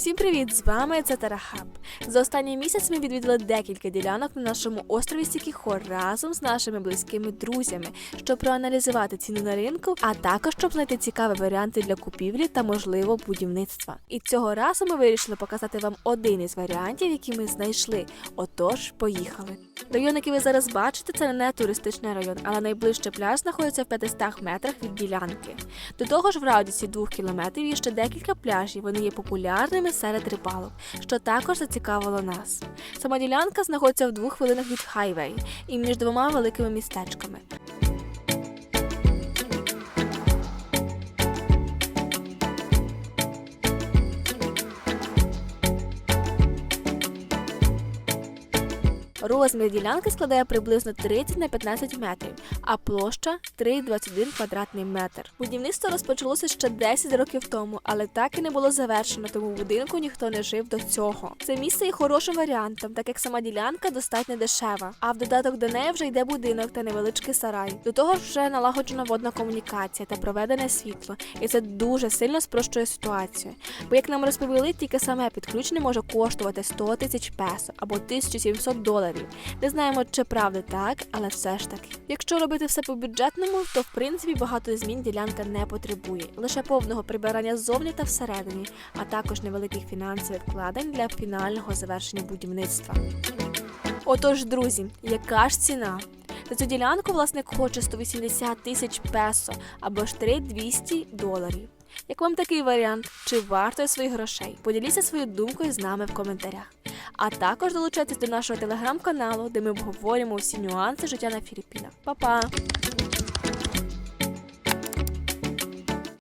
Всім привіт! З вами це Тарахаб. За останній місяць ми відвідали декілька ділянок на нашому острові Сікіхор разом з нашими близькими друзями, щоб проаналізувати ціни на ринку, а також щоб знайти цікаві варіанти для купівлі та можливо будівництва. І цього разу ми вирішили показати вам один із варіантів, які ми знайшли. Отож, поїхали. Район, який ви зараз бачите, це не туристичний район, але найближче пляж знаходиться в 500 метрах від ділянки. До того ж, в радіусі 2 кілометрів є ще декілька пляжів. Вони є популярними серед рибалок, що також зацікавило нас. Сама ділянка знаходиться в двох хвилинах від хайвей і між двома великими містечками. Розмір ділянки складає приблизно 30 на 15 метрів, а площа 3,21 квадратний метр. Будівництво розпочалося ще 10 років тому, але так і не було завершено, тому в будинку ніхто не жив до цього. Це місце є хорошим варіантом, так як сама ділянка достатньо дешева. А в додаток до неї вже йде будинок та невеличкий сарай. До того ж вже налагоджена водна комунікація та проведене світло, і це дуже сильно спрощує ситуацію. Бо як нам розповіли, тільки саме підключення може коштувати 100 тисяч песо або 1700 доларів. Не знаємо, чи правда так, але все ж таки. Якщо робити все по бюджетному, то в принципі багато змін ділянка не потребує, лише повного прибирання ззовні та всередині, а також невеликих фінансових вкладень для фінального завершення будівництва. Отож, друзі, яка ж ціна? За цю ділянку власник хоче 180 тисяч песо або ж 3200 доларів. Як вам такий варіант? Чи варто своїх грошей? Поділіться своєю думкою з нами в коментарях. А також долучайтесь до нашого телеграм-каналу, де ми обговорюємо всі нюанси життя на Філіппінах. Па-па!